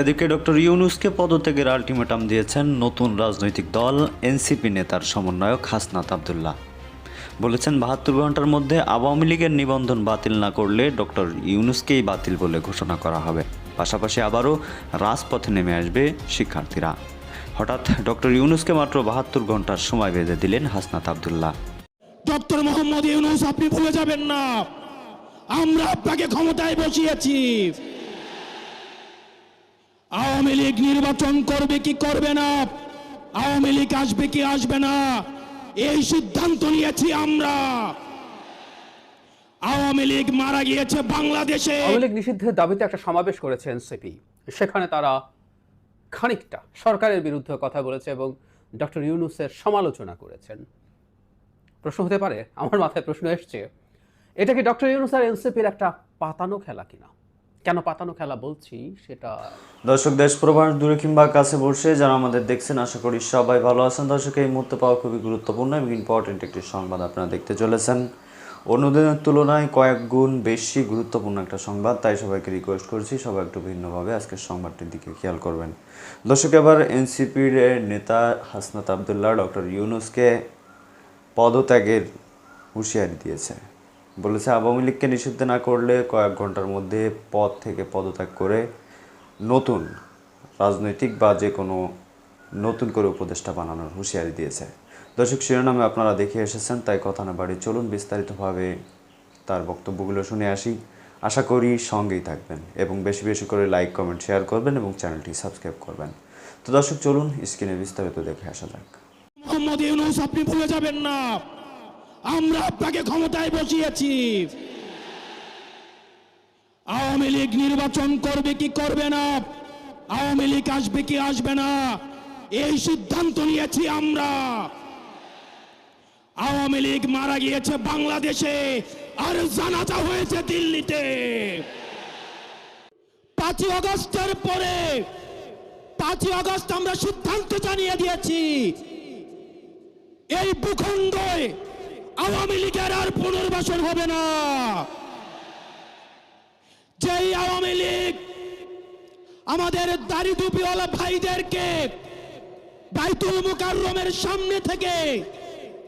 এদিকে ডক্টর ইউনুসকে পদত্যাগের আলটিমেটাম দিয়েছেন নতুন রাজনৈতিক দল, এনসিপি নেতার সমন্বয়ক হাসনাত আবদুল্লাহ। বলেছেন, বাহাত্তর ঘণ্টার মধ্যে আওয়ামী লীগের নিবন্ধন বাতিল না করলে ডক্টর ইউনুসকেই বাতিল বলে ঘোষণা করা হবে। পাশাপাশি আবারও রাজপথে নেমে আসবে শিক্ষার্থীরা। হঠাৎ ডক্টর ইউনুসকে মাত্র বাহাত্তর ঘণ্টার সময় বেঁধে দিলেন হাসনাত আবদুল্লাহ। ডক্টর মোহাম্মদ ইউনুস, আপনি ভুলে যাবেন না। আমরা আপনাকে ক্ষমতায় বসিয়েছি। আওয়ামী লীগ নির্বাচন করবে কি করবে না? আওয়ামী লীগ আসবে কি আসবে না? এই সিদ্ধান্ত নিয়েছি আমরা। আওয়ামী লীগ মারা গিয়েছে বাংলাদেশে। আওয়ামী লীগ নিষিদ্ধের দাবিতে একটা সমাবেশ করেছে এনসিপি। সেখানে তারা খানিকটা সরকারের বিরুদ্ধে কথা বলেছে এবং ডক্টর ইউনুসের সমালোচনা করেছেন। প্রশ্ন হতে পারে, আমার মাথায় প্রশ্ন এসছে, এটা কি ডক্টর ইউনুস আর এনসিপির একটা পাতানো খেলা কিনা? কেন পাতানো খেলা বলছি সেটা দর্শক, দেশ প্রবাস দূরে কিংবা কাছে বসে যারা আমাদের দেখছেন, আশা করি সবাই ভালো আছেন। দর্শক, এই মুহূর্তে পাওয়া খুবই গুরুত্বপূর্ণ এবং ইম্পর্টেন্ট একটি সংবাদ আপনারা দেখতে চলেছেন। অন্যদিনের তুলনায় কয়েক গুণ বেশি গুরুত্বপূর্ণ একটা সংবাদ, তাই সবাইকে রিকোয়েস্ট করছি সবাই একটু ভিন্নভাবে আজকের সংবাদটির দিকে খেয়াল করবেন। দর্শক, এবার এনসিপির নেতা হাসনাত আবদুল্লাহ, ডক্টর ইউনুসকে পদত্যাগের হুঁশিয়ারি দিয়েছে। বলেছে আওয়ামী লীগকে নিষিদ্ধ না করলে কয়েক ঘণ্টার মধ্যে পদ থেকে পদত্যাগ করে নতুন রাজনৈতিক বা যে কোনো নতুন করে উপদেষ্টা বানানোর হুঁশিয়ারি দিয়েছে। দর্শক, শিরোনামে আপনারা দেখে এসেছেন, তাই কথা না বাড়ি চলুন বিস্তারিতভাবে তার বক্তব্যগুলো শুনে আসি। আশা করি সঙ্গেই থাকবেন এবং বেশি বেশি করে লাইক, কমেন্ট, শেয়ার করবেন এবং চ্যানেলটি সাবস্ক্রাইব করবেন। তো দর্শক, চলুন স্ক্রিনে বিস্তারিত দেখে আসা যাক। আপনি ভুলে যাবেন না। আমরা আপনাকে ক্ষমতায় বসিয়েছি। আওয়ামী লীগ নির্বাচন করবে কি করবে না? আওয়ামী লীগ আসবে কি আসবে না? এই সিদ্ধান্ত নিয়েছি আমরা। আওয়ামী লীগ মারা গিয়েছে বাংলাদেশে আর জানাজা হয়েছে দিল্লিতে। পাঁচই আগস্টের পরে, পাঁচই আগস্ট আমরা সিদ্ধান্ত জানিয়ে দিয়েছি। এই ভূখণ্ডে আওয়ামী লীগের আর পুনর্বাসন হবে না। যেই আওয়ামী লীগ আমাদের দাড়ি টুপিওয়ালা ভাইদেরকে বাইতুল মুকাররমের সামনে থেকে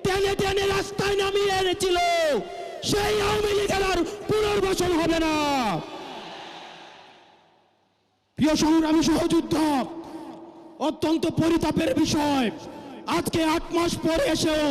টেনে টেনে রাস্তায় নামিয়ে এনেছিল, সেই আওয়ামী লীগের আর পুনর্বাসন হবে না। প্রিয় সংগ্রামী সহযুদ্ধ, অত্যন্ত পরিতাপের বিষয়। আজকে আট মাস পরে এসেও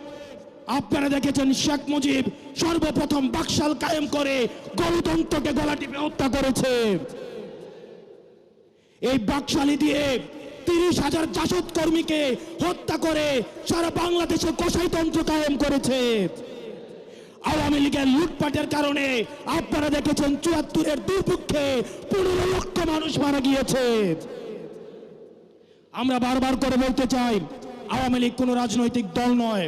আপনারা দেখেছেন শেখ মুজিব সর্বপ্রথম বাকশাল কায়েম করে গণতন্ত্রকে গলা টিপে হত্যা করেছে। এই বাকশালি দিয়ে তিরিশ হাজার জাসদ কর্মীকে হত্যা করে সারা বাংলাদেশে কসাইতন্ত্র কায়েম করেছে। আওয়ামী লীগের লুটপাটের কারণে আপনারা দেখেছেন চুয়াত্তরের দুর্ভিক্ষে পনেরো লক্ষ মানুষ মারা গিয়েছে। আমরা বারবার করে বলতে চাই, আওয়ামী লীগ কোনো রাজনৈতিক দল নয়।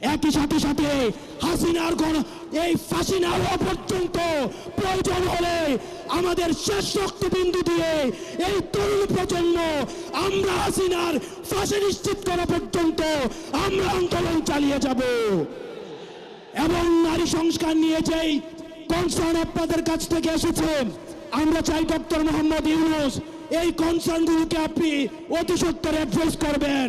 একই সাথে সাথে হাসিনার গণ এই ফাঁসি না হওয়া পর্যন্ত প্রয়োজন হলে আমাদের শেষ রক্তবিন্দু দিয়ে এই তরুণ প্রজন্ম, আমরা হাসিনার ফাঁসি নিশ্চিত করা পর্যন্ত আমরা আন্দোলন চালিয়ে যাব। এবং নারী সংস্কার নিয়ে যেই কনসার্ন আপনাদের কাছ থেকে এসেছে, আমরা চাই ডক্টর মোহাম্মদ ইউনুস, এই কনসার্নগুলোকে আপনি অতি সত্তর অ্যাড্রেস করবেন।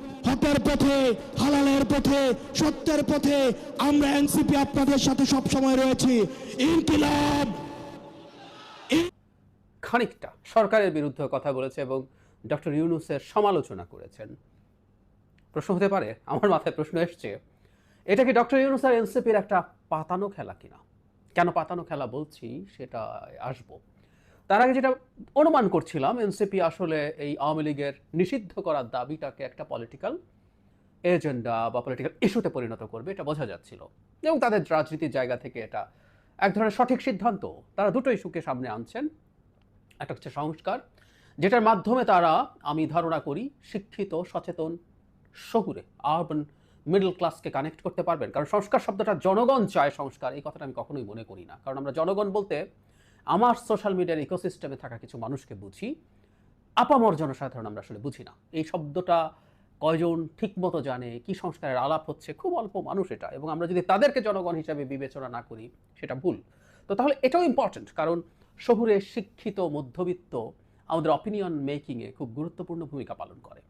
হকের পথে, হালালের পথে, সত্যের পথে আমরা এনসিপি আপনাদের সাথে সব সময় রয়েছি। ইনকিলাব! খানিকটা সরকারের বিরুদ্ধে কথা বলেছে এবং ডক্টর ইউনুসের সমালোচনা করেছেন। প্রশ্ন হতে পারে, আমার মাথায় প্রশ্ন এসছে, এটা কি ডক্টর ইউনুস আর এনসিপির একটা পাতানো খেলা কিনা? কেন পাতানো খেলা বলছি সেটা আসব। তার আগে যেটা অনুমান করছিলাম, এনসিপি আসলে এই আওয়ামী লীগের নিষিদ্ধ করার দাবিটাকে একটা পলিটিক্যাল এজেন্ডা বা পলিটিক্যাল ইস্যুতে পরিণত করবে, এটা বোঝা যাচ্ছিল। এবং তাদের রাজনীতির জায়গা থেকে এটা এক ধরনের সঠিক সিদ্ধান্ত। তারা দুটো ইস্যুকে সামনে আনছেন। একটা হচ্ছে সংস্কার, যেটার মাধ্যমে তারা, আমি ধারণা করি, শিক্ষিত, সচেতন শহুরে আরবান মিডল ক্লাসকে কানেক্ট করতে পারবেন। কারণ সংস্কার শব্দটা জনগণ চায় সংস্কার, এই কথাটা আমি কখনোই মনে করি না। কারণ আমরা জনগণ বলতে আমার সোশ্যাল মিডিয়ার ইকোসিস্টেমে থাকা কিছু মানুষকে বুঝি, আপামর জনসাধারণ আমরা আসলে বুঝি না। এই শব্দটা কয়জন ঠিকমতো জানে, কি সংস্কারের আলাপ হচ্ছে, খুব অল্প মানুষ এটা। এবং আমরা যদি তাদেরকে জনগণ হিসাবে বিবেচনা না করি, সেটা ভুল। তো তাহলে এটাও ইম্পর্ট্যান্ট কারণ শহুরে শিক্ষিত, মধ্যবিত্ত আমাদের অপিনিয়ন মেকিংয়ে খুব গুরুত্বপূর্ণ ভূমিকা পালন করে।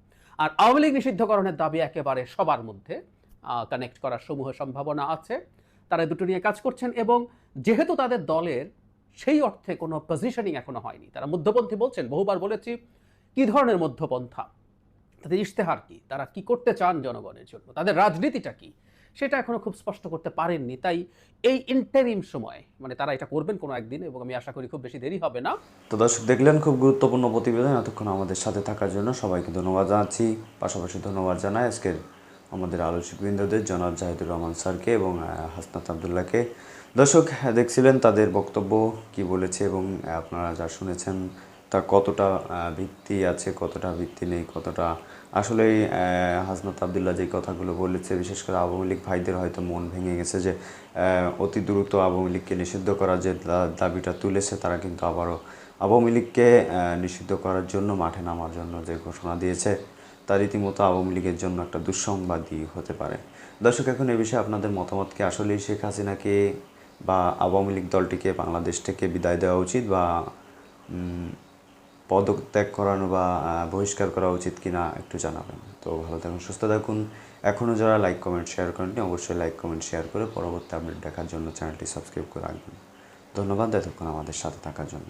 আর আওয়ামী লীগ নিষিদ্ধকরণের দাবি একেবারে সবার মধ্যে কানেক্ট করার সমূহ সম্ভাবনা আছে। তারা দুটো নিয়ে কাজ করছেন এবং যেহেতু তাদের দলের সেই অর্থে কোনো পজিশনিং এখনও হয়নি। তারা মধ্যপন্থী বলছেন, বহুবার বলেছি, কি ধরনের মধ্যপন্থা? তাদের ইশতেহার কি? তারা কি করতে চান জনগণের জন্য? তাদের রাজনীতিটা কি? সেটা এখনও খুব স্পষ্ট করতে পারেননি। তাই এই ইন্টারিম সময় মানে তারা এটা করবেন কোনো একদিন এবং আমি আশা করি খুব বেশি দেরি হবে না। তো দর্শক, দেখলেন খুব গুরুত্বপূর্ণ প্রতিবেদন এতক্ষণ আমাদের সাথে থাকার জন্য সবাইকে ধন্যবাদ জানাচ্ছি। পাশাপাশি ধন্যবাদ জানাই আজকের আমাদের আলোচকবৃন্দদের জনাব জাহিদুর রহমান স্যারকে এবং হাসনাত আবদুল্লাহকে। দর্শক, দেখছিলেন তাদের বক্তব্য, কি বলেছে এবং আপনারা যা শুনেছেন তা কতটা ভিত্তি আছে, কতটা ভিত্তি নেই, কতটা আসলে হাসনাত আবদুল্লাহ যে কথাগুলো বলেছে, বিশেষ করে আওয়ামী লীগ ভাইদের হয়তো মন ভেঙে গেছে যে অতি দ্রুত আওয়ামী লীগকে নিষিদ্ধ করার যে দাবিটা তুলেছে, তারা কিন্তু আবারও আওয়ামী লীগকে নিষিদ্ধ করার জন্য মাঠে নামার জন্য যে ঘোষণা দিয়েছে। তা রীতিমতো আওয়ামী লীগের জন্য একটা দুঃসংবাদই হতে পারে। দর্শক, এখন এ বিষয়ে আপনাদের মতামত কি আসলেই শেখ হাসিনাকে বা আওয়ামী লীগ দলটিকে, বাংলাদেশ থেকে বিদায় দেওয়া উচিত বা পদত্যাগ করানো বা বহিষ্কার করা উচিত কিনা একটু জানাবেন। তো ভালো থাকুন, সুস্থ থাকুন। এখনও যারা লাইক কমেন্ট শেয়ার করেননি, অবশ্যই লাইক কমেন্ট শেয়ার করে পরবর্তী আপডেট দেখার জন্য চ্যানেলটি সাবস্ক্রাইব করে রাখবেন। ধন্যবাদ, এতক্ষণ আমাদের সাথে থাকার জন্য।